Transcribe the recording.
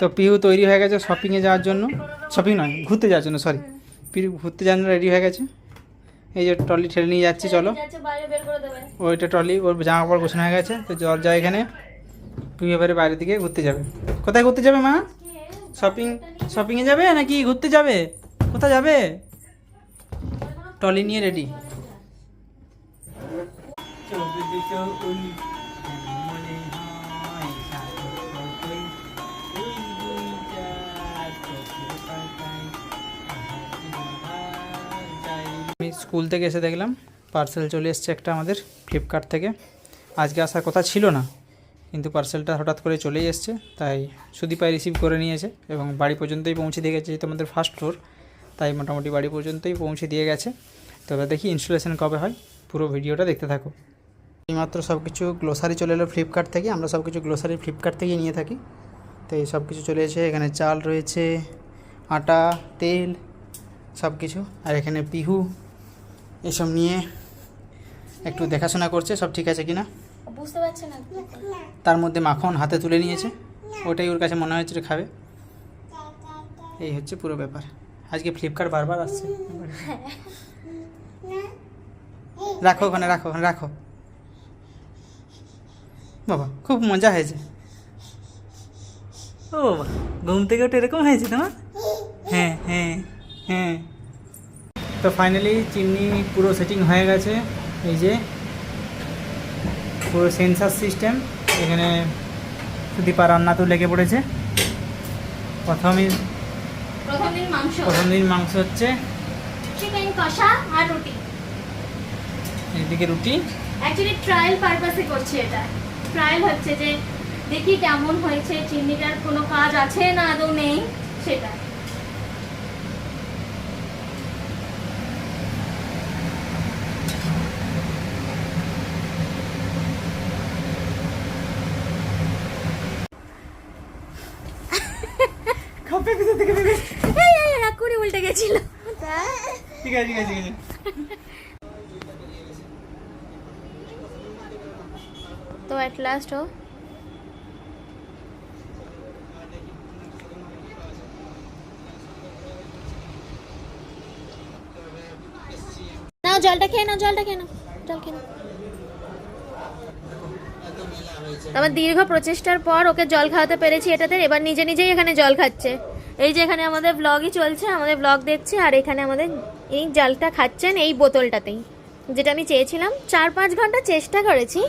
তো পিহু তৈরি হয়ে গেছে শপিংয়ে যাওয়ার জন্য। শপিং নয়, ঘুরতে যাওয়ার জন্য সরি পিহু ঘুরতে যাওয়ার জন্য রেডি হয়ে গেছে। এই যে ট্রলি ঠেলে নিয়ে যাচ্ছি, চলো। ওইটা ট্রলি ওর জামা কাপড় গোছানো হয়ে গেছে, তো জল যায় এখানে। পিহু এবারে বাইরের দিকে ঘুরতে যাবে। কোথায় ঘুরতে যাবে মা? শপিং শপিংয়ে যাবে নাকি ঘুরতে যাবে? কোথায় যাবে? ট্রলি নিয়ে রেডি স্কুল থেকে এসে দেখলাম পার্সেল চলে এসছে একটা আমাদের ফ্লিপকার্ট থেকে। আজকে আসার কথা ছিল না, কিন্তু পার্সেলটা হঠাৎ করে চলেই এসছে, তাই সুদীপাই রিসিভ করে নিয়েছে এবং বাড়ি পর্যন্তই পৌঁছে দিয়ে গেছে, যেহেতু আমাদের ফার্স্ট ফ্লোর তাই মোটামুটি বাড়ি পর্যন্তই পৌঁছে দিয়ে গেছে। তো এবার দেখি ইনস্টলেশন কবে হয়, পুরো ভিডিওটা দেখতে থাকো। এইমাত্র সব কিছু গ্লোসারি চলে এলো ফ্লিপকার্ট থেকে, আমরা সব কিছু গ্লোসারি ফ্লিপকার্ট থেকেই নিয়ে থাকি। তো এই সব কিছু চলে এসে এখানে চাল রয়েছে, আটা, তেল সব কিছু আর এখানে পিহু এসব নিয়ে একটু দেখাশোনা করছে সব ঠিক আছে কিনা? বুঝতে পারছে না। তার মধ্যে মাখন হাতে তুলে নিয়েছে। ওটাই ওর কাছে মনে হয়েছে খাবে। এই হচ্ছে পুরো ব্যাপার। আজকে ফ্লিপকার্ট বারবার আসছে। রাখো ওখানে রাখো ওখানে রাখো। বাবা খুব মজা হয়েছে। ও বাবা ঘুম থেকে ওটা এরকম হয়েছে তোমার? হ্যাঁ হ্যাঁ হ্যাঁ। তো ফাইনালি চিমনি পুরো সেটিং হয়ে গেছে। এই যে পুরো সেন্সার সিস্টেম এখানে সুদীপা রান্না তো লেগে পড়েছে। প্রথমে প্রথম দিন মাংস। প্রথম দিন মাংস হচ্ছে চিকেন কষা আর রুটি। এদিকে রুটি। অ্যাকচুয়ালি ট্রায়াল পারপাসে করছি এটা। ট্রায়াল হচ্ছে যে দেখি কেমন হয়েছে চিমনিটার কোনো কাজ আছে না আদৌ নেই সেটা। থেকে এই এক করে উল্টে গেছিল ঠিক আছে ঠিক আছে তো অ্যাট লাস্ট ও। নাও, জলটা খেয়ে নাও, জলটা খেয়ে নাও, জল খেয়ে আমার দীর্ঘ প্রচেষ্টার পর ওকে জল খাওয়াতে পেরেছি এটাতে, এবার নিজে নিজেই এখানে জল খাচ্ছে। এই যে এখানে আমাদের ব্লগই চলছে, আমাদের ব্লগ দেখছে, আর এখানে আমাদের এই জালটা খাচ্ছেন এই বোতলটাতেই, যেটা আমি চেয়েছিলাম। চার পাঁচ ঘণ্টা চেষ্টা করেছি।